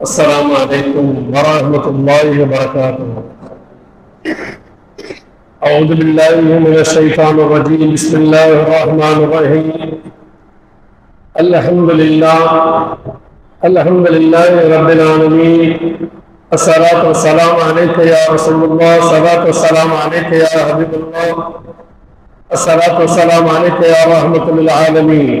السلام عليكم ورحمة الله وبركاته. أعوذ بالله من الشيطان الرجيم. بسم الله الرحمن الرحيم. الحمد لله الحمد لله رب العالمين. الصلاة والسلام عليك يا رسول الله الصلاة والسلام عليك يا حبيب الله. الصلاة والسلام عليك يا رحمة للعالمين.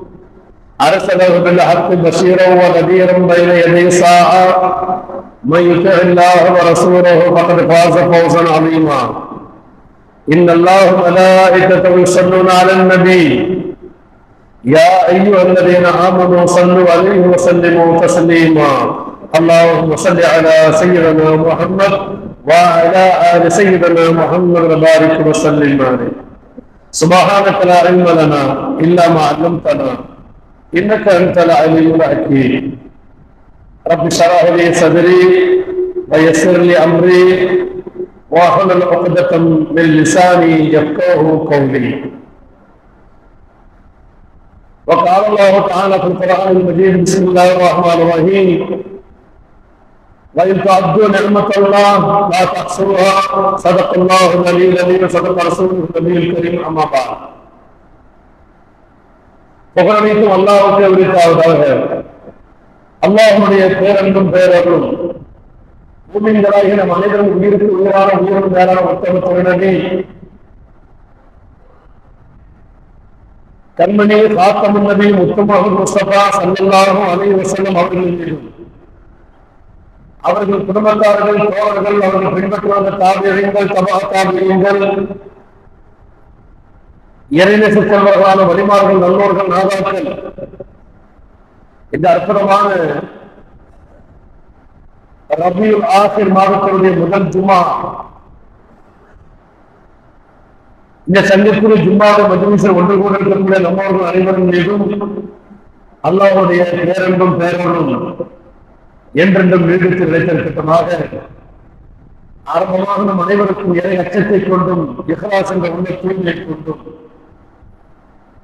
أرسله بالحق بشيرا ونذيرا بين يدي الساعة من يطع الله ورسوله فقد فاز فوزا عظيما. إن الله وملائكته يصلون على النبي. يا أيها الذين آمنوا صلوا عليه وسلموا تسليما. اللهم صل على سيدنا محمد وعلى آل سيدنا محمد وبارك وسلم عليه. سبحانك لا علم لنا إلا ما علمتنا. إنك أنت العليم الحكيم. رب اشرح لي صدري ويسر لي أمري واحلل عقدة من لساني يفقه قولي. وقال الله تعالى في القرآن المجيد بسم الله الرحمن الرحيم. وإن تعدوا نعمة الله لا تحصوها. صدق الله العلي العظيم صدق رسوله النبي الكريم أما بعد. புகழனைத்தும் அல்லாவுக்கு உரித்தாவதாக அல்லாஹுடைய பேரன்பும் பேரர்களும் பூமிங்களாகிய நம் அனைவரும் உயிருக்கு உயிரான உயிரும் மேலான உத்தம தொழிலனி கண்மணி காத்தமுன் நபி முத்துமகு முஸ்தபா சல்லல்லாஹும் அலை வசல்லம் அவர்கள் மீதும் அவர்கள் குடும்பத்தார்கள் தோழர்கள் அவர்கள் பின்பற்றுவந்த தாபியங்கள் தபா தாபியங்கள் இறைநேச செல்வர்களான வழிமார்கள் நல்லோர்கள் நாதாக்கள். இந்த அற்புதமான ரபியுல் ஆசிர் மாதத்தினுடைய முதல் ஜுமா இந்த சங்கத்திலே ஜும்மாவை மஜ்லிஸில் ஒன்று கூட இருக்கக்கூடிய நம்மவர்கள் அனைவரும் மீதும் அல்லாவுடைய பேரன்பும் பேரன்பும் என்றென்றும் நீடித்து நிலைத்திருக்கட்டமாக ஆரம்பமாக நம் அனைவருக்கும் இறை அச்சத்தை கொண்டும் இஹ்லாஸ் என்ற உண்மை தூய்மையை கொண்டும்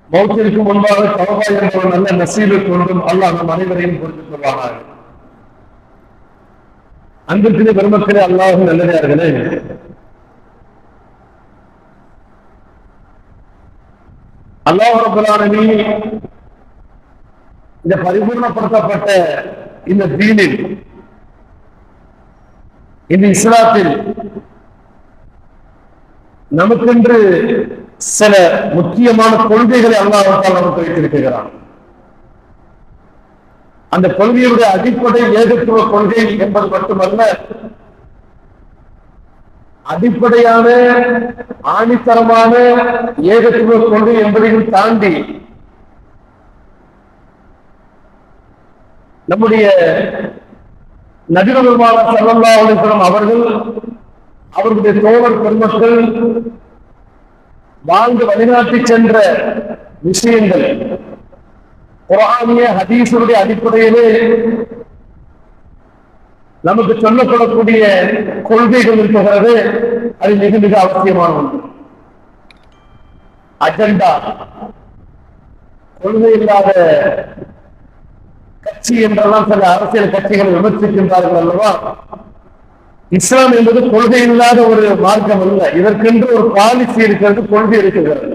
மௌத்திற்கு முன்பாக தவபா என்ற ஒரு நல்ல நசீபை கொண்டும் அல்லாஹ் நம் அனைவரையும் பொறுத்து கொள்வானாக. அன்பிற்குரிய பெருமக்களே அல்லாஹ் நல்லதார்களே அல்லாஹ் இந்த பரிபூர்ணப்படுத்தப்பட்ட இந்த தீனில் இந்த இஸ்லாத்தில் நமக்கென்று சில முக்கியமான கொள்கைகளை அல்லாஹால் நமக்கு வைத்திருக்கிறான். அந்த கொள்கையுடைய அடிப்படை ஏகத்துவ கொள்கை என்பது மட்டுமல்ல அடிப்படையான ஆணித்தரமான ஏகத்துவ கொள்கை என்பதையும் தாண்டி நம்முடைய நபிகளுமான சல்லல்லா அவர்கள் அவர்களுடைய தோழர் பெருமக்கள் வாழ்ந்து வழிநாட்டி சென்ற விஷயங்கள். குரானிய ஹதீசருடைய அடிப்படையிலே நமக்கு சொல்லப்படக்கூடிய கொள்கைகள் இருக்கிறது. அது மிக மிக அவசியமான ஒன்று. அஜெண்டா. கொள்கை இல்லாத கட்சி என்றெல்லாம் சில அரசியல் கட்சிகளை விமர்சிக்கின்றார்கள் அல்லவா? இஸ்லாம் என்பது கொள்கை இல்லாத ஒரு மார்க்கம் அல்ல. இதற்கென்று ஒரு பாலிசி இருக்கிறது கொள்கை இருக்கிறது.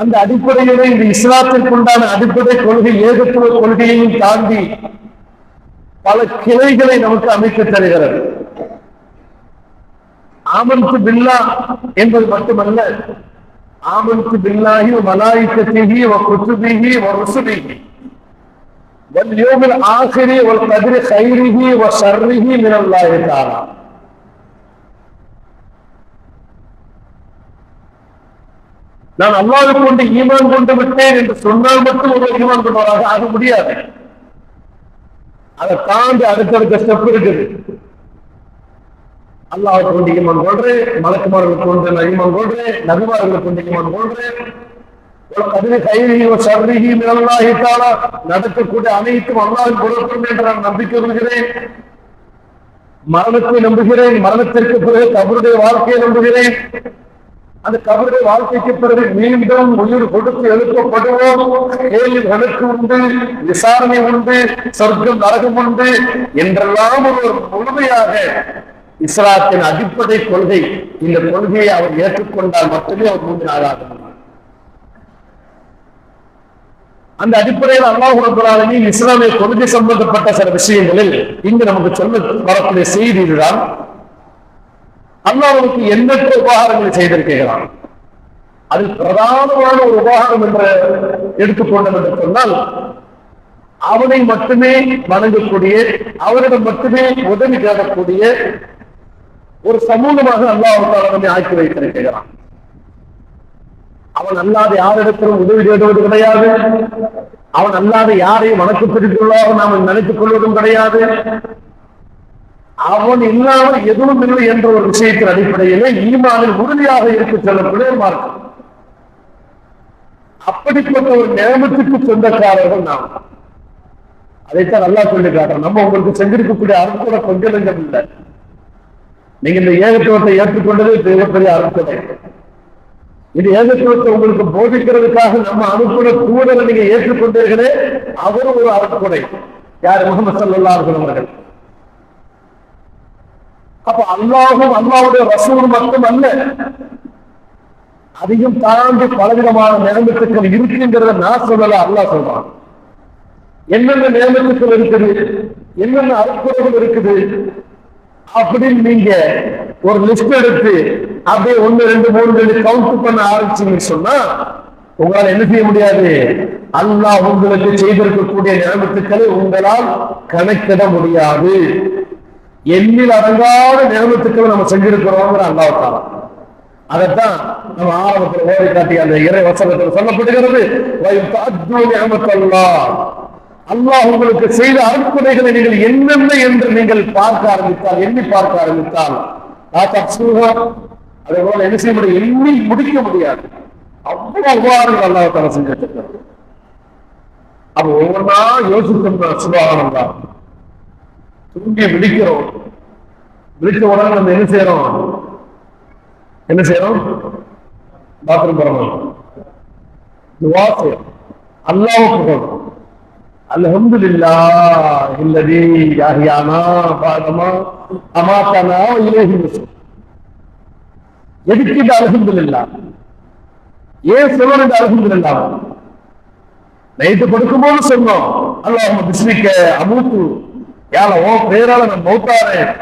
அந்த அடிப்படையிலே இந்த இஸ்லாத்திற்குண்டான அடிப்படை கொள்கை ஏகத்துவ கொள்கையையும் தாண்டி பல கிளைகளை நமக்கு அமைத்து தருகிறது. ஆமன்து பில்லா என்பது மட்டுமல்ல ஆமன்து பில்லாகி மலாய்க்கத்திஹி வ குத்துபிஹி واليوم الآخر والقدر خيره وشره من الله تعالى நான் அல்லாஹ்வை கொண்டு ஈமான் கொண்டு விட்டேன் என்று சொன்னால் மட்டும் ஒரு ஈமான் கொண்டவராக ஆக முடியாது அதை தாண்டி அடுத்தடுத்த ஸ்டெப் இருக்குது அல்லாஹ் கொண்டு ஈமான் கொள்றேன் மலக்குமார்கள் கொண்டு நான் ஈமான் கொள்றேன் நபிமார்கள் கொண்டு ஈமான் கொள்றேன் நடக்கக்கூடிய அனைத்தும் அல்லாஹ்வின் கொடுக்கும் என்று நான் நம்பிக்கை கொள்கிறேன். மரணத்தை நம்புகிறேன். மரணத்திற்கு பிறகு கபருடைய வாழ்க்கையை நம்புகிறேன். அந்த கபருடைய வாழ்க்கைக்கு பிறகு மீண்டும் உயிர் கொடுத்து எழுப்பப்படுவோம். கேள்வி கணக்கு உண்டு விசாரணை உண்டு சொர்க்கம் நரகம் உண்டு என்றெல்லாம் ஒரு முழுமையாக இஸ்லாத்தின் அடிப்படை கொள்கை. இந்த கொள்கையை அவர் ஏற்றுக்கொண்டால் மட்டுமே அவர் முந்தினாக முடியும். அந்த அடிப்படையில் அல்லாஹ் இஸ்லாமிய கொள்கை சம்பந்தப்பட்ட சில விஷயங்களில் இங்கு நமக்கு சொல்ல வரக்கூடிய செய்தி இதுதான். அல்லாஹுக்கு எண்ணற்ற உபகாரங்களை செய்திருக்கிறான். அதில் பிரதானமான ஒரு உபகாரம் என்று எடுத்துக்கொண்டது என்று சொன்னால் அவனை மட்டுமே வணங்கக்கூடிய அவரிடம் மட்டுமே உதவி தேடக்கூடிய ஒரு சமூகமாக அல்லாஹ் நம்மை ஆக்கி வைத்திருக்கிறான். அவன் அல்லாத யாரிடத்திலும் உதவி தேடுவது கிடையாது. அவன் அல்லாத யாரையும் வணக்கத்திற்குள்ளாக நாம் நினைத்துக் கொள்வதும் கிடையாது. அவன் இல்லாமல் எதுவும் இல்லை என்ற ஒரு விஷயத்தின் அடிப்படையிலே ஈமானில் உறுதியாக இருக்க செல்லக்கூடிய மார்க்கம் அப்படிப்பட்ட ஒரு நியமத்துக்கு சொந்தக்காரர்கள் நாம். அதைத்தான் நல்லா சொல்லி காட்டுறோம் நம்ம உங்களுக்கு செஞ்சிருக்கக்கூடிய அருட்கொடை கொஞ்சம் இல்லை நீங்க இந்த ஏகத்துவத்தை ஏற்றுக்கொண்டது மிகப்பெரிய அருட்கொடை. இது ஏகத்துவத்தை உங்களுக்கு போதிக்கிறதுக்காக நம்ம அனுப்புன தூதரை நீங்க ஏற்றுக்கொண்டீர்களே அவரும் ஒரு அருட்கொடை யார்? முகமது சல்லா அவர்கள். அப்ப அல்லாஹும் அல்லாவுடைய ரசூல் மட்டும் அல்ல அதையும் தாண்டி பலவிதமான நியமத்துக்கள் இருக்குங்கிறத நான் சொல்லல அல்லாஹ் சொல்றான். என்னென்ன நியமத்துக்கள் இருக்குது? என்னென்ன அறக்குறைகள் இருக்குது? அப்படின்னு நீங்க ஒரு லிஸ்ட் எடுத்து அப்படியே ஒன்னு ரெண்டு மூணு ரெண்டு கவுண்ட் பண்ண ஆரம்பிச்சீங்கன்னு சொன்னா உங்களால் என்ன செய்ய முடியாது? அல்லாஹ் உங்களுக்கு செய்திருக்கக்கூடிய நியமத்துக்களை உங்களால் கணக்கிட முடியாது. எண்ணில் அடங்காத நியமத்துக்களை நம்ம செஞ்சிருக்கிறோங்கிற அல்லாஹால அதைத்தான் நம்ம ஆரம்பத்தில் ஓடி காட்டி அந்த இறை வசனத்தில் சொல்லப்படுகிறது அல்லாஹ் உங்களுக்கு செய்த அற்புதைகளை நீங்கள் என்னென்ன என்று நீங்கள் பார்க்க ஆரம்பித்தால் எண்ணி பார்க்க ஆரம்பித்தால் அதே போல என்ன செய்ய முடியும்? எண்ணி முடிக்க முடியாது. அவ்வளவு உபகாரங்கள் அல்லாஹ் தர செஞ்சிட்டு அப்ப ஒவ்வொன்றா யோசித்தோம்னா சுபாகனம் தான் தூங்கி விழிக்கிறோம். விழிச்ச உடனே நம்ம என்ன செய்யறோம்? என்ன செய்யறோம்? பாத்ரூம் போறோம் துவா செய்யறோம். அல்லாஹ் புகழும் அல்ஹம்துலில்லாஹ் இல்லதி யாஹியானா பாதமா அமாத்தனா இலேஹி எதுக்கு இந்த அல்ஹம்துலில்லாஹ் ஏன் சொல்லணும் இந்த அல்ஹம்துலில்லாஹ் நைட்டு படுக்கும்போது சொன்னோம் அல்லாஹ் பிஸ்மிக்க அமுத்து. யால ஓ பேரால நான் மௌத்தாரேன்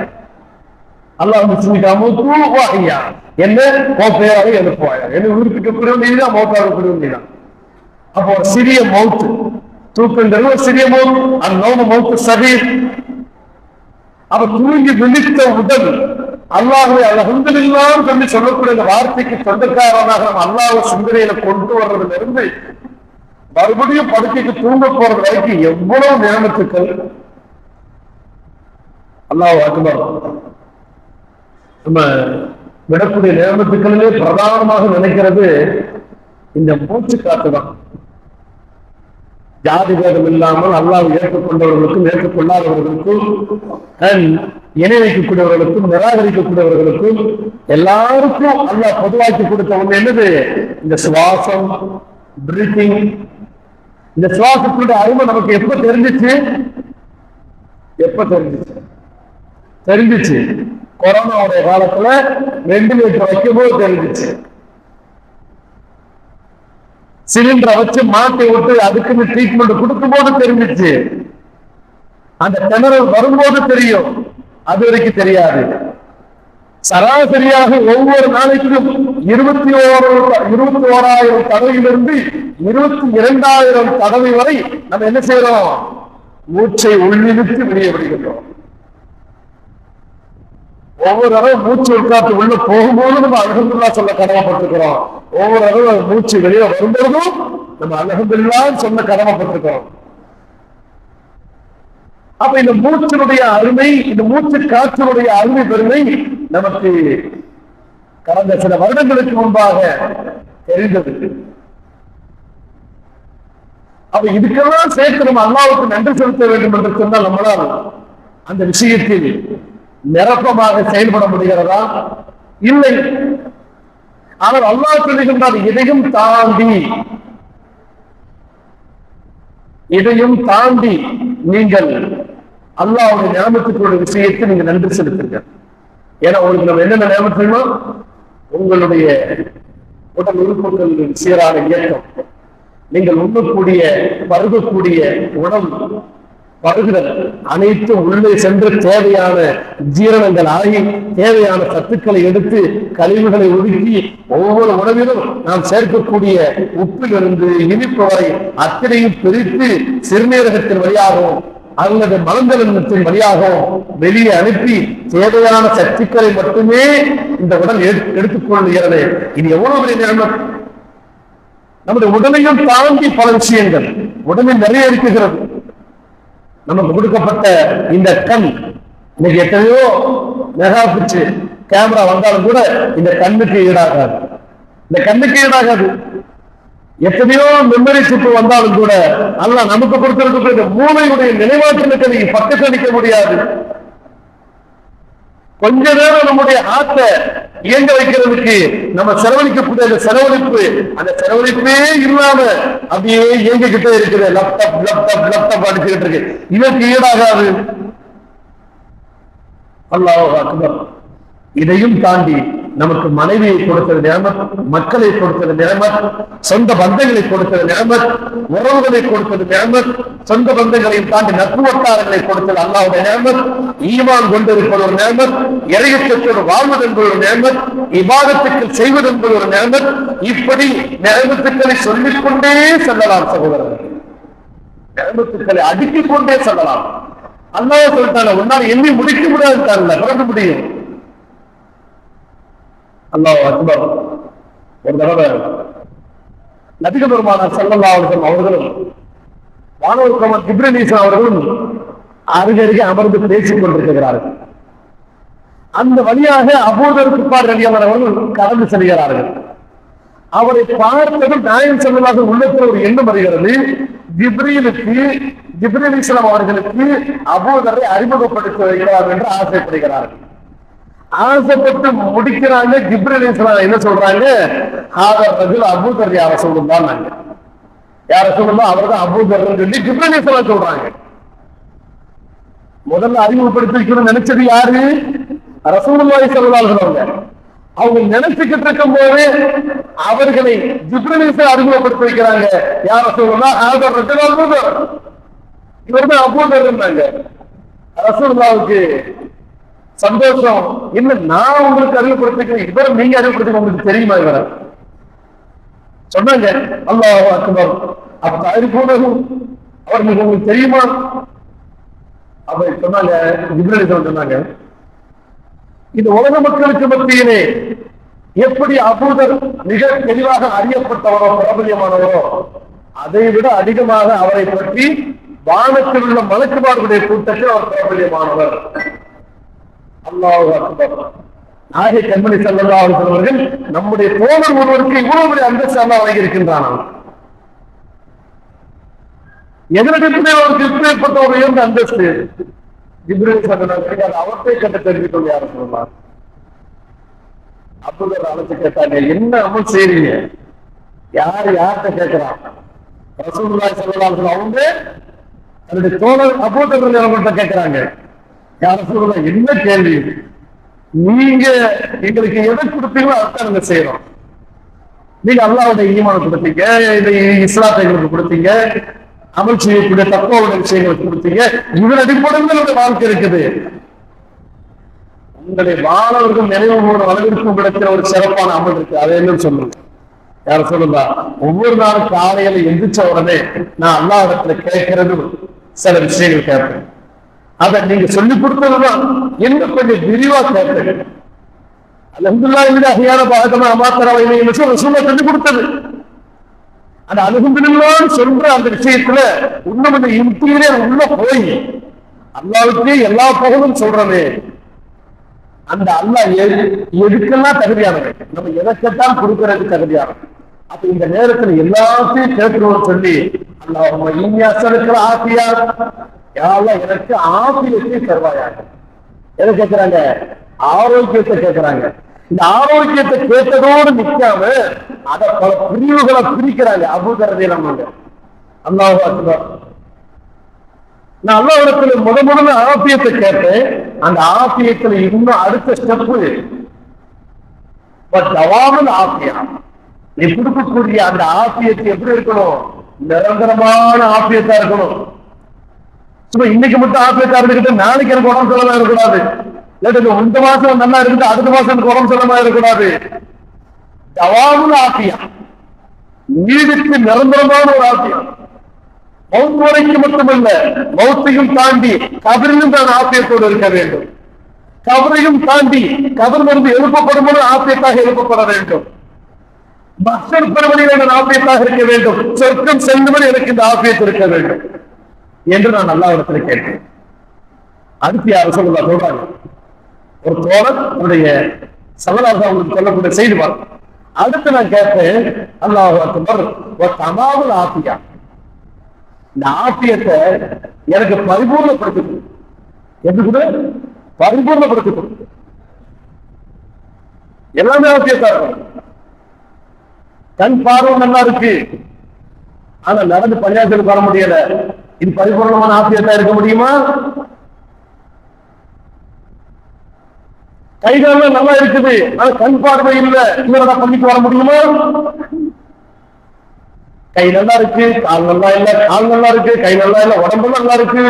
அல்லாஹ் பிஸ்மிக்க அமுத்து வாஹியா என்ன? ஓ பேரால எழுப்புவாயா. என்ன உயிர்ப்பிக்க கூடிய நீதான் மௌத்தாக கூடிய நீதான். அப்போ சிறிய மௌத்து. தூக்கங்கிறது ஒரு சிறிய மௌத்து. அந்த நோம மௌத்து சரீர் அவ தூங்கி விழித்த உடல் அல்லாஹுவை அலகுந்தில்லாம் சொல்லி சொல்லக்கூடிய இந்த வார்த்தைக்கு சொந்தக்காரனாக நம்ம அல்லாஹ் சிந்தனையில கொண்டு வர்றதுல இருந்து மறுபடியும் படுக்கைக்கு தூங்க போறது வரைக்கும் எவ்வளவு நியமத்துக்கள் அல்லாஹ் அக்பர். நம்ம விடக்கூடிய நியமத்துக்களிலே பிரதானமாக நினைக்கிறது இந்த மூச்சு காத்து தான். ஜாதி பேதம் இல்லாமல் அல்லாஹ் ஏற்றுக்கொண்டவர்களுக்கும் ஏற்றுக்கொள்ளாதவர்களுக்கும் இணை வைக்கக்கூடியவர்களுக்கும் நிராகரிக்கக்கூடியவர்களுக்கும் எல்லாருக்கும் அல்ல பொதுவாக்கி கொடுத்த ஒண்ணு என்னது? இந்த சுவாசம் பிரீத்திங் இந்த சுவாசத்தினுடைய அருமை நமக்கு எப்ப தெரிஞ்சிச்சு? எப்ப தெரிஞ்சிச்சு? தெரிஞ்சிச்சு. கொரோனாவுடைய காலத்துல வெண்டிலேட்டர் வைக்கும் போது தெரிஞ்சிச்சு. சிலிண்டரை வச்சு மாட்டி விட்டு அதுக்குன்னு ட்ரீட்மெண்ட் கொடுக்கும் போது தெரிஞ்சிச்சு. அந்த திணறல் வரும்போது தெரியும். அது வரைக்கும் தெரியாது. சராசரியாக ஒவ்வொரு நாளைக்கும் இருபத்தி ஓரு இருபத்தி ஓராயிரம் தடவையிலிருந்து இருபத்தி இரண்டாயிரம் தடவை வரை நம்ம என்ன செய்யறோம்? மூச்சை உள்ளிழுத்து வெளியே விடுகின்றோம் ஒவ்வொரு தடவை மூச்சு உட்காந்து உள்ள போகும்போது நம்ம அலகந்துல்லா சொல்ல கடமைப்பட்டிருக்கிறோம். ஒவ்வொரு தடவை மூச்சு வெளியே வரும்பொழுதும் நம்ம அலகந்துல்லா சொல்ல கடமைப்பட்டிருக்கிறோம். அப்ப இந்த மூச்சினுடைய அருமை இந்த மூச்சு காற்றினுடைய அருமை பெருமை நமக்கு கடந்த சில வருடங்களுக்கு முன்பாக தெரிந்தது. அப்ப இதுக்கெல்லாம் சேர்த்து நம்ம அல்லாவுக்கு நன்றி செலுத்த வேண்டும் என்று சொன்னால் நம்மளால் அந்த விஷயத்தில் நிரப்பமாக செயல்பட முடிகிறதா? இல்லை. ஆனால் அல்லா சொல்லுகின்றார் இதையும் தாண்டி இதையும் தாண்டி நீங்கள் அல்லாவுடைய நியமத்துக்குள்ள விஷயத்தை நீங்க நன்றி செலுத்துங்க. ஏன்னா உங்களுக்கு நம்ம என்னென்ன நியமத்துமா உங்களுடைய உடல் உறுப்புகளின் சீரான இயக்கம் நீங்கள் உண்ணக்கூடிய பருகக்கூடிய உணவு பருகுதல் அனைத்தும் உள்ளே சென்று தேவையான ஜீரணங்கள் ஆகி தேவையான சத்துக்களை எடுத்து கழிவுகளை ஒதுக்கி ஒவ்வொரு உணவிலும் நாம் சேர்க்கக்கூடிய உப்பிலிருந்து இனிப்பு வரை அத்தனையும் பிரித்து சிறுநீரகத்தின் வழியாகவும் அல்லது மலந்தலத்தின் வழியாக வெளியே அனுப்பி தேவையான சக்திகளை மட்டுமே இந்த உடல் எடுத்து- எடுத்துக்கொள்கிறது இது எவ்வளவு பெரிய நிலைமை நம்முடைய உடலையும் தாண்டி பல விஷயங்கள் உடலில் நிறைய இருக்குகிறது நமக்கு கொடுக்கப்பட்ட இந்த கண் இன்னைக்கு எத்தனையோ மெகா பிச்சு கேமரா வந்தாலும் கூட இந்த கண்ணுக்கு ஈடாகாது. இந்த கண்ணுக்கு ஈடாகாது. எத்தனையோ மெமரி சிப்பு வந்தாலும் கூட அல்ல நமக்கு கொடுத்திருக்க இந்த மூளையுடைய நினைவாற்றலுக்கு நீங்க பக்கத்தில் நிற்க முடியாது. கொஞ்ச நேரம் நம்முடைய ஆத்தை இயங்க வைக்கிறதுக்கு நம்ம செலவழிக்கக்கூடிய அந்த செலவழிப்பு அந்த செலவழிப்பே இல்லாம அப்படியே இயங்கிக்கிட்டே இருக்குது. லேப்டாப் லேப்டாப் லேப்டாப் அடிச்சுக்கிட்டு இருக்கு. இதற்கு ஈடாகாது. அல்லாஹ் அக்பர். இதையும் தாண்டி நமக்கு மனைவியை கொடுத்தது நியமத் மக்களை கொடுத்தது நியமத் சொந்த பந்தங்களை கொடுத்தது நியமத் உறவுகளை கொடுத்தது நியமத் சொந்த பந்தங்களையும் தாண்டி நட்பு வட்டாரங்களை கொடுத்தது அல்லாவுடைய நியமத் ஈமான் கொண்டிருப்பது ஒரு நியமத் இறையச்சத்தோடு வாழ்வது என்பது ஒரு நியமத் இபாதத்துக்கு செய்வது என்பது ஒரு நியமத் இப்படி நியமத்துக்களை சொல்லிக்கொண்டே செல்லலாம் சகோதரர்கள். நியமத்துக்களை அடுக்கிக் கொண்டே செல்லலாம். அல்லாஹ் சொல்லிட்டாங்க உன்னால் எண்ணி முடிக்க முடியாது பிறக்க முடியும். அல்லாஹ் அக்பர். ஒரு தடவை நபிக பெருமானார் செல்லல்லா அவர்கள் அவர்களும் வானவர் கமர் ஜிப்ரீல் அவர்களும் அருகருகே அமர்ந்து பேசிக் கொண்டிருக்கிறார்கள். அந்த வழியாக அபூதர் குப்பார் ரலியல்லாஹு அவர்கள் கடந்து செல்கிறார்கள். அவரை பார்த்ததும் நாயன் செல்லலாக உள்ளத்தில் ஒரு எண்ணம் வருகிறது. ஜிப்ரீலுக்கு ஜிப்ரீல் இஸ்லாம் அவர்களுக்கு அபூதரை அறிமுகப்படுத்த வைக்கிறார் என்று ஆசைப்படுகிறார்கள். ஆசைப்பட்டு முடிக்கிறாங்க ஜிப்ரீல் இஸ்லாம் என்ன சொல்றாங்க? ஆதர் பதில் அபூதர் யார சொல்லுதான் நாங்க? யார சொல்லுமா? அவர் தான் அபூதர் சொல்லி ஜிப்ரீல் இஸ்லாம் சொல்றாங்க. முதல்ல அறிமுகப்படுத்தி வைக்கணும்னு நினைச்சது யாரு? ரசூலுல்லாஹி ஸல்லல்லாஹு அலைஹி அவங்க நினைச்சுக்கிட்டு இருக்கும் போது அவர்களை ஜிப்ரீல் அறிமுகப்படுத்தி வைக்கிறாங்க. யார சொல்லலாம் ஆதர் ரஜுல் அபூதர். இவர் தான் அபூதர் இருந்தாங்க ரசூலுல்லாவுக்கு சந்தோஷம். இல்ல நான் உங்களுக்கு அறிவுப்படுத்திக்கிறேன் இவரை நீங்க அறிவுப்படுத்திக்க உங்களுக்கு தெரியுமா இவரை? சொன்னாங்க அல்லாஹ் அக்பர். அப்ப அறிவுனதும் அவர் நீங்க உங்களுக்கு தெரியுமா? அப்ப சொன்னாங்க இப்ரேல் சொன்னாங்க இது உலக மக்களுக்கு மத்தியிலே எப்படி அபூதர் மிக தெளிவாக அறியப்பட்டவரோ பிரபலியமானவரோ அதை விட அதிகமாக அவரை பற்றி வானத்தில் உள்ள மலக்குமார்களுடைய கூட்டத்தில் அவர் பிரபலியமானவர். அல்லாஹ் கண்மணி ஸல்லல்லாஹு அவர்கள் நம்முடைய தோழர் ஒருவருக்கு இவ்வளவு பெரிய அந்தஸ்து அல்லாஹ் வழங்கியிருக்கின்றான். எதிரிடத்திலே அவருக்கு இப்பேற்பட்ட ஒரு உயர்ந்த அந்தஸ்து. ஜிப்ரீல் சொன்னார் கிடையாது அவர்கிட்ட கட்ட தெரிவிக்கும் யாரும் சொல்லலாம் அப்துல் அழைச்சு கேட்டாங்க என்ன அமல் செய்றீங்க? யார் யார்கிட்ட கேட்கிறான்? ரசூலுல்லாஹி ஸல்லல்லாஹு அவங்க தன்னுடைய தோழர் அபூதர் அவங்கள்ட்ட கேட்கிறாங்க. யார் என்ன கேள்வி? நீங்க எங்களுக்கு எதை கொடுத்தீங்களோ அதான் நாங்க செய்யறோம் நீங்க அல்லாவோட ஈமான கொடுத்தீங்க இந்த இஸ்லாத்தை எங்களுக்கு கொடுத்தீங்க அமல் செய்யக்கூடிய தத்துவ விஷயங்களுக்கு கொடுத்தீங்க இதன் அடிப்படையில் நம்முடைய வாழ்க்கை இருக்குது. உங்களை வாழவர்கள் நினைவு போன கிடைக்கிற ஒரு சிறப்பான அமல் இருக்கு. அதை என்னன்னு சொல்லுங்க யார சொல்லுங்க ஒவ்வொரு நாளும் காலையில எந்திரிச்ச உடனே நான் அல்லாவிடத்துல கேட்கறதும் சில விஷயங்கள் கேட்பேன். அதை நீங்க சொல்லிக் கொடுத்ததுதான். இன்னும் கொஞ்சம் விரிவா கேட்டது அலகுல்லா இந்த அகையான பாகமா அமாத்தரவை ரசூலா சொல்லிக் கொடுத்தது. அந்த அலகுல்லான்னு சொல்ற அந்த விஷயத்துல இன்னும் இந்த இன்டீரியர் உள்ள போய் அல்லாவுக்கே எல்லா பகலும் சொல்றமே அந்த அல்லாஹ் எதுக்கெல்லாம் தகுதியானவன்? நம்ம எதை கேட்டால் கொடுக்கறதுக்கு தகுதியானவன். அப்ப இந்த நேரத்துல எல்லாத்தையும் கேட்கணும்னு சொல்லி அல்லாஹ் இன்யாசனுக்கு ஆசியா யாரெல்லாம் எனக்கு ஆசியத்தை தருவாயாக. எதை கேட்கிறாங்க ஆரோக்கியத்தை கேட்கிறாங்க இந்த ஆரோக்கியத்தை கேட்டதோடு நிற்காம அத பல பிரிவுகளை பிரிக்கிறாங்க. அபுதரதை நம்ம அல்லாஹ் நான் அல்லாவிடத்துல முத முதல்ல ஆபியத்தை கேட்டேன். அந்த ஆசியத்துல இன்னும் அடுத்த ஸ்டெப்பு பட் அவாமல் ஆசியா. நீ கொடுக்கக்கூடிய அந்த ஆசியத்தை எப்படி இருக்கணும்? நிரந்தரமான ஆசியத்தா இருக்கணும். சும்மா இன்னைக்கு மட்டும் ஆசியத்தா இருந்துகிட்டு நாளைக்கு எனக்கு உடம்பு சொல்லமா இருக்கக்கூடாது. இல்லாட்டி இந்த மாசம் நல்லா இருக்குது அடுத்த மாசம் எனக்கு உடம்பு சொல்லமா இருக்கக்கூடாது. அவாமல் ஆசியா நீதிக்கு நிரந்தரமான ஒரு ஆசியம் மௌத் மட்டுமல்ல மௌத்தையும் தாண்டி கபரிலும் தான் ஆசியத்தோடு இருக்க வேண்டும். கபரையும் தாண்டி கபரிலிருந்து எழுப்பப்படும் போது ஆசியத்தாக எழுப்பப்பட வேண்டும். மஸ்டர் பெருமணியில் எனக்கு ஆபியத்தாக இருக்க வேண்டும். சொர்க்கம் செல்லும்படி எனக்கு இந்த ஆசியத்து இருக்க வேண்டும். என்று நான் நல்லா இடத்துல கேட்டேன். அதுக்கு யார் சொல்லுவா சொல்றாங்க ஒரு தோழர் தன்னுடைய சமலாக அவங்களுக்கு சொல்லக்கூடிய செய்தி வரும் அடுத்து நான் கேட்டேன் அல்லாஹ் அக்பர் ஒரு தமாவுல ஆப்பியா இந்த ஆப்பியத்தை எனக்கு பரிபூர்ணப்படுத்தி எப்படி கூட? பரிபூர்ணப்படுத்தி கொடு. எல்லாமே ஆசியத்தா இருக்கும். கண் பார்வை நல்லா இருக்கு. ஆனா நடந்து பஞ்சாயத்துக்கு வர முடியல. இது பரிபூர்ணமான ஆசிரியத்தா இருக்க முடியுமா? கைகாலம் நல்லா இருக்குது. ஆனா கண் பார்வை இல்ல. இவரோட பள்ளிக்கு வர முடியுமா? கை நல்லா இருக்கு. கால் நல்லா இல்ல. கால் நல்லா இருக்கு. கை நல்லா இல்ல. உடம்பு நல்லா இருக்கு.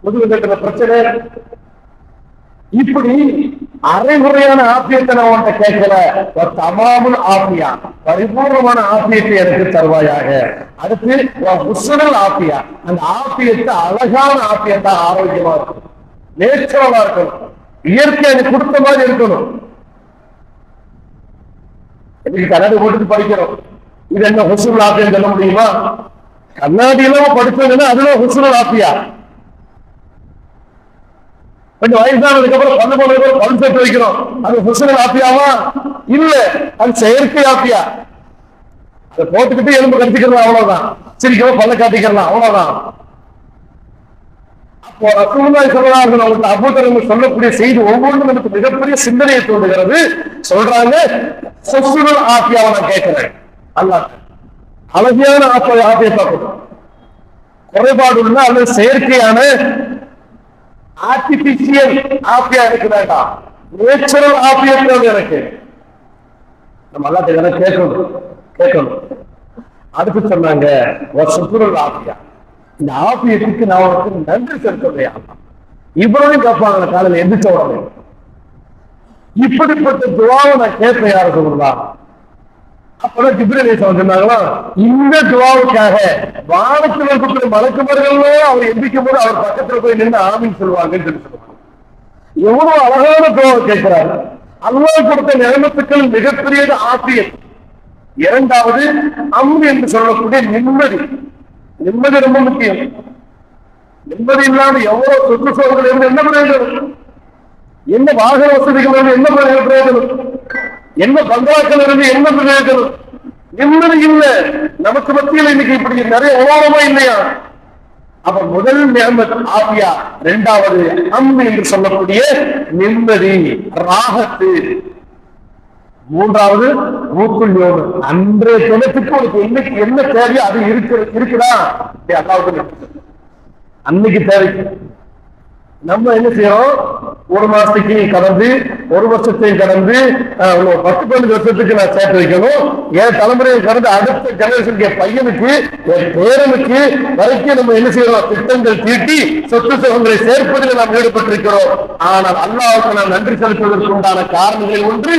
முதுகு கட்டுற பிரச்சனை. இப்படி அரைமுறையான ஆசியத்தை நான் உன்கிட்ட கேட்கல. ஒரு தமாமுல் ஆசியா பரிபூர்ணமான ஆசியத்தை எனக்கு தருவாயாக. அடுத்து உசுரல் ஆசியா. அந்த ஆசியத்தை அழகான ஆசியத்தை ஆரோக்கியமா இருக்கும் நேச்சுரலா இருக்கணும். இயற்கை எனக்கு கொடுத்த மாதிரி இருக்கணும். இன்னைக்கு கண்ணாடி போட்டு படிக்கிறோம். இது என்ன ஹுசுல் ஆப்பியான்னு சொல்ல முடியுமா? கண்ணாடி எல்லாம் படிச்சதுன்னா அதுல ஹுசுல் ஆப்பியா கொஞ்சம் வயசானதுக்கு அப்புறம் பண்ண போனதுக்கு அப்புறம் பல் வைக்கிறோம். அது ஹுசுல் ஆப்பியாவா இல்ல. அது செயற்கை ஆப்பியா அதை போட்டுக்கிட்டு எலும்பு கடிச்சிக்கலாம் அவ்வளவுதான். சிரிக்கவும் பல்ல காட்டிக்கலாம் அவ்வளவுதான். அப்போ ரசூலுல்லாஹி ஸல்லல்லாஹு அலைஹி வஸல்லம் அபூதர் சொல்லக்கூடிய செய்தி ஒவ்வொன்றும் எனக்கு மிகப்பெரிய சிந்தனையை தூண்டுகிறது. சொல்றாங்க சொசுல் ஆப்பியாவை நான் கேட்கிறேன். அல்லாஹ் அழகியான ஆப்பை ஆப்பியை பார்க்கணும் குறைபாடு உள்ள அல்லது செயற்கையான ஆர்டிபிஷியல் ஆப்பியா எனக்கு வேண்டாம் நேச்சுரல் ஆப்பியத்தோடு எனக்கு. நம்ம எல்லாம் தெரியாத கேட்கணும். கேட்கணும். அதுக்கு சொன்னாங்க ஒரு சுற்றுலா ஆப்பியா இந்த ஆப்பியத்துக்கு நான் உனக்கு நன்றி செலுத்துறேன் இவ்வளவு கேட்பாங்க காலையில எந்திரிச்ச உடனே. இப்படிப்பட்ட துவாவை நான் கேட்பேன் யார அப்பதான் ஜிப்ரேலேசன் சொன்னாங்களா? இந்த துவாவுக்காக வானத்தில் இருக்கக்கூடிய மலக்குமர்களோ அவர் எந்திரிக்கும் போது அவர் பக்கத்துல போய் நின்று ஆமின்னு சொல்லுவாங்கன்னு சொல்லி சொல்லுவாங்க. எவ்வளவு அழகான துவாவை கேட்கிறார். அல்லாஹ் கொடுத்த நிலைமத்துக்கள் மிகப்பெரியது ஆசிரியர் இரண்டாவது அம்பு என்று சொல்லக்கூடிய நிம்மதி. நிம்மதி ரொம்ப முக்கியம். நிம்மதி இல்லாம எவ்வளவு சுற்றுச்சூழல்கள் இருந்து என்ன பிரயோஜனம்? என்ன வாகன வசதிகள் என்ன பிரயோஜனம்? என்ன பங்களாக்கள் இருந்து என்ன பிரயோஜனம் நிம்மதி இல்ல. நமக்கு மத்தியில் இன்னைக்கு இப்படி நிறைய உலகமா இல்லையா? அப்ப முதல் நியமத் ஆவியா? இரண்டாவது அம்மு என்று சொல்லக்கூடிய நிம்மதி ராகத்து. மூன்றாவது மூக்குள் யோகம். அன்றைய தினத்துக்கு உனக்கு இன்னைக்கு என்ன தேவையோ அது இருக்கு இருக்குதா? அதாவது அன்னைக்கு தேவை நம்ம என்ன செய்யறோம்? ஒரு மாசத்துக்கு கடந்து ஒரு வருஷத்தையும் கடந்து ஒரு பத்து பன்னெண்டு வருஷத்துக்கு நான் சேர்த்து வைக்கணும். என் தலைமுறையை கடந்து அடுத்த ஜெனரேஷனுக்கு என் பையனுக்கு என் பேரனுக்கு வரைக்கும் நம்ம என்ன செய்யறோம்? திட்டங்கள் தீட்டி சொத்து சுகங்களை சேர்ப்பதில் நாம் ஈடுபட்டிருக்கிறோம். ஆனால் அல்லாவுக்கு நான் நன்றி செலுத்துவதற்கு உண்டான ஒன்று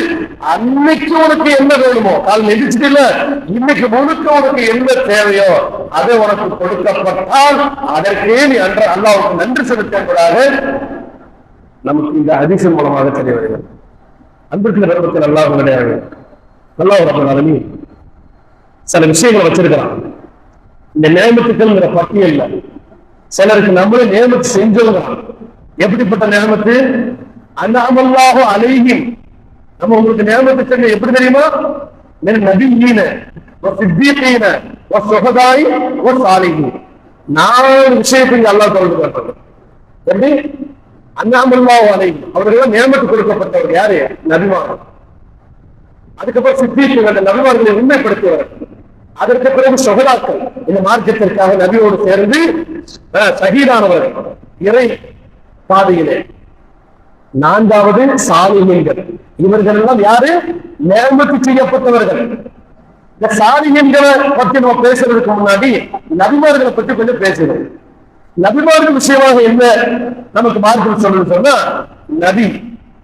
அன்னைக்கு உனக்கு என்ன வேணுமோ கால் நெடிச்சிட்டு இல்ல இன்னைக்கு முழுக்க உனக்கு என்ன தேவையோ அதை உனக்கு கொடுக்கப்பட்டால் அதற்கே நீ அன்ற அல்லாவுக்கு நன்றி செலுத்தக்கூடாது. நமக்கு இந்த அதிசயம் மூலமாக தெரிய வருகிறது. அன்பிற்கு நிறுவனத்தில் நல்லா கிடையாது நல்லா ஒரு சில விஷயங்களை வச்சிருக்கிறான். இந்த நியமத்துக்கள்ங்கிற பட்டியல்ல சிலருக்கு நம்மளே நியமத்து செஞ்சவங்க எப்படிப்பட்ட நியமத்து? அண்ணாமல்லாக அலைகி நம்ம உங்களுக்கு நியமத்து செஞ்ச எப்படி தெரியுமா? மின் ஒரு சித்தீன ஒரு சாலைகி நாலு விஷயத்தை இங்க அல்லாஹ் தொடர்ந்து காட்டுறது எப்படி அண்ணாமல்லாஹு அலைஹி அவர்கள் நியமத்து கொடுக்கப்பட்டவர் யாரு? நபிமார்கள் அதுக்கப்புறம் சித்தீர்கள் நபிமார்களை உண்மைப்படுத்தியவர். அதற்கு பிறகு சொகதாக்கள் இந்த மார்க்கத்திற்காக நபியோடு சேர்ந்து சகிதானவர் இறை பாதையிலே. நான்காவது சாலிகங்கள் இவர்கள் எல்லாம் யாரு? நேர்மத்து செய்யப்பட்டவர்கள். இந்த சாலிகங்களை பத்தி நம்ம பேசுறதுக்கு முன்னாடி நபிமார்களை பத்தி கொஞ்சம் பேசுகிறோம் நபிமார்கள் விஷயமாக என்ன நமக்கு மார்க்கம் சொல்லுன்னு சொன்னா நபி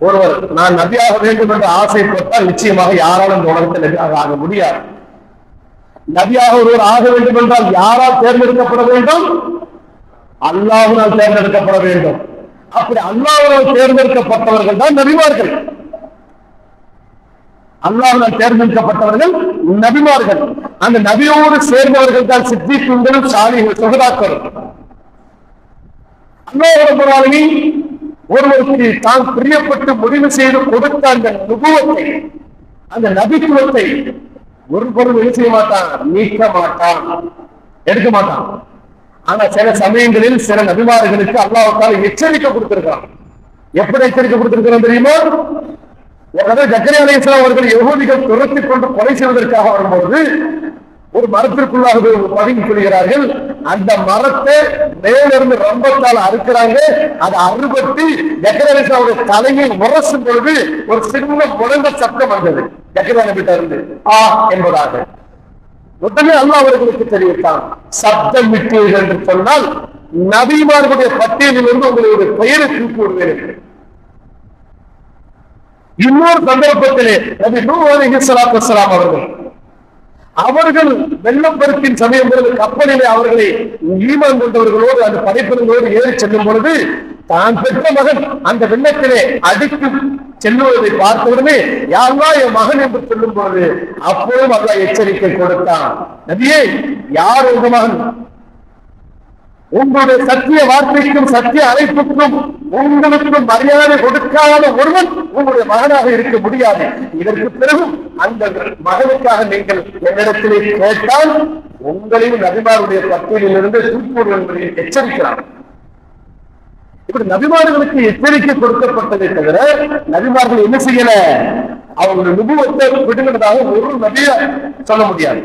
ஒருவர் நான் நபியாக வேண்டும் என்று ஆசைப்பட்டால் நிச்சயமாக யாராலும் இந்த உலகத்தில் நபியாக ஆக முடியாது. நபியாக ஒருவர் ஆக வேண்டும் என்றால் யாரால் தேர்ந்தெடுக்கப்பட வேண்டும்? அல்லாஹ்வினால் தேர்ந்தெடுக்கப்பட வேண்டும். அப்படி அல்லாஹ்வினால் தேர்ந்தெடுக்கப்பட்டவர்கள் தான் நபிமார்கள். அல்லாஹ்வினால் தேர்ந்தெடுக்கப்பட்டவர்கள் நபிமார்கள். அந்த நபியோடு சேர்ந்தவர்கள் தான் சித்திக்குங்களும் சாலிகள் சுகதாக்களும் அல்லாஹ் ஒருவருக்கு தான் பிரியப்பட்டு முடிவு செய்து கொடுத்த அந்த நுபுவத்தை அந்த நபித்துவத்தை ஒரு பொருள் என்ன செய்ய மாட்டான்? நீக்க மாட்டான். எடுக்க மாட்டான். ஆனா சில சமயங்களில் சில நபிமார்களுக்கு அல்லாவுக்கால எச்சரிக்கை கொடுத்திருக்கிறான். எப்படி எச்சரிக்கை கொடுத்திருக்கிறான் தெரியுமா? ஒரு தடவை ஜக்கரியா அலைஹிஸ்ஸலாம் அவர்கள் யகூதிகள் துரத்தி கொண்டு கொலை செய்வதற்காக வரும்போது ஒரு மரத்திற்குள்ளாக போய் பதுங்கி கொள்கிறார்கள் அந்த மரத்தை மேலிருந்து ரம்பத்தால் அறுக்கிறாங்க. அதை அறுபத்தி ஜக்கரியா அவருடைய தலையை உரசும் பொழுது ஒரு சின்ன முழங்க சத்தம் வந்தது. ஜக்கரியா இருந்து ஆ என்பதாக. உடனே அல்ல அவர்களுக்கு தெரிவித்தான். சப்தம் விட்டீர்கள் என்று சொன்னால் நபிமார்களுடைய பட்டியலில் இருந்து உங்களுடைய பெயரை தூக்கி விடுவேன் இன்னொரு சந்தர்ப்பத்திலே நபி நூ அலைஹிஸ்ஸலாத்து அவர்கள் அவர்கள் வெள்ளப்பெருக்கின் சமயம் பொழுது கப்பலிலே அவர்களை ஈமான் கொண்டவர்களோடு அந்த படைப்பினங்களோடு ஏறி செல்லும் பொழுது தான் பெற்ற மகன் அந்த வெள்ளத்திலே அடித்து செல்லுவதை பார்த்தவுடனே யாருன்னா என் மகன் என்று சொல்லும் பொழுது அப்போதும் அல்லாஹ் எச்சரிக்கை கொடுத்தான். நபியே யார் உங்க மகன்? உங்களுடைய சத்திய வார்த்தைக்கும் சத்திய அழைப்புக்கும் உங்களுக்கும் மரியாதை கொடுக்காத ஒருவன் உங்களுடைய மகனாக இருக்க முடியாது. இதற்கு பிறகு அந்த மகனுக்காக நீங்கள் என்னிடத்திலே கேட்டால் உங்களையும் நபிமாருடைய பட்டியலில் இருந்து தூக்குவது என்பதை எச்சரிக்கிறார். இப்படி நபிமார்களுக்கு எச்சரிக்கை கொடுக்கப்பட்டதை தவிர நபிமார்கள் என்ன செய்யல? அவங்களுடைய நுபுவத்தை விடுகிறதாக ஒரு நபிய சொல்ல முடியாது.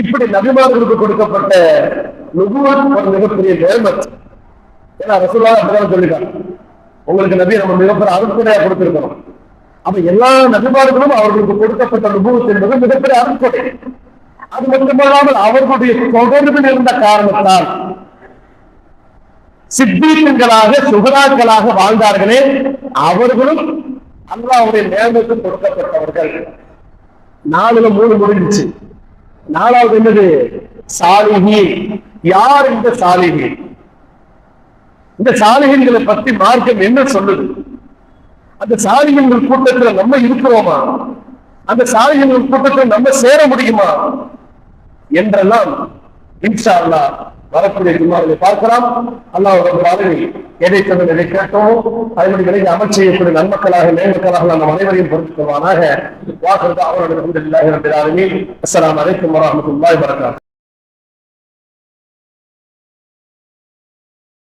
இப்படி நபிமார்களுக்கு கொடுக்கப்பட்ட நுபுவத் ஒரு மிகப்பெரிய நேர்மை. ஏன்னா ரசூலா அப்படிதான் சொல்லிட்டான் உங்களுக்கு நபி நம்ம மிகப்பெரிய அருட்கொடையா கொடுத்திருக்கிறோம். அப்ப எல்லா நபிமார்களும் அவர்களுக்கு கொடுக்கப்பட்ட நுபுவத் என்பது மிகப்பெரிய அருட்கொடை. அது மட்டுமல்லாமல் அவர்களுடைய தொடர்பில் இருந்த காரணத்தால் சித்தீக்கங்களாக சுகராக்களாக வாழ்ந்தார்களே அவர்களும் அல்லாவுடைய நேர்மைக்கு கொடுக்கப்பட்டவர்கள். நாலுல மூணு முடிஞ்சிச்சு. நாலாவது என்னது? சாலிகி. யார் இந்த சாலிகி? இந்த சாலிகங்களை பத்தி மார்க்கம் என்ன சொல்லுது? அந்த சாலிகங்கள் கூட்டத்துல நம்ம இருக்கிறோமா? அந்த சாலிகங்கள் கூட்டத்தில் நம்ம சேர முடியுமா? என்றெல்லாம் இன்ஷா அல்லாஹ் வரக்கூடிய ஜும்மாவை பார்க்கலாம். அல்லாஹ் ரப்பல் எதை சொன்னது எதை கேட்டோமோ அதனுடைய விலையை அமல் செய்யக்கூடிய நன்மக்களாக நேர்மக்களாக நம் அனைவரையும் பொறுத்துக் கொள்வானாக வாக்குறது அவருடைய அஸ்லாம் அலைக்கும் வரமத்துல்லாய் வபரகாத்துஹு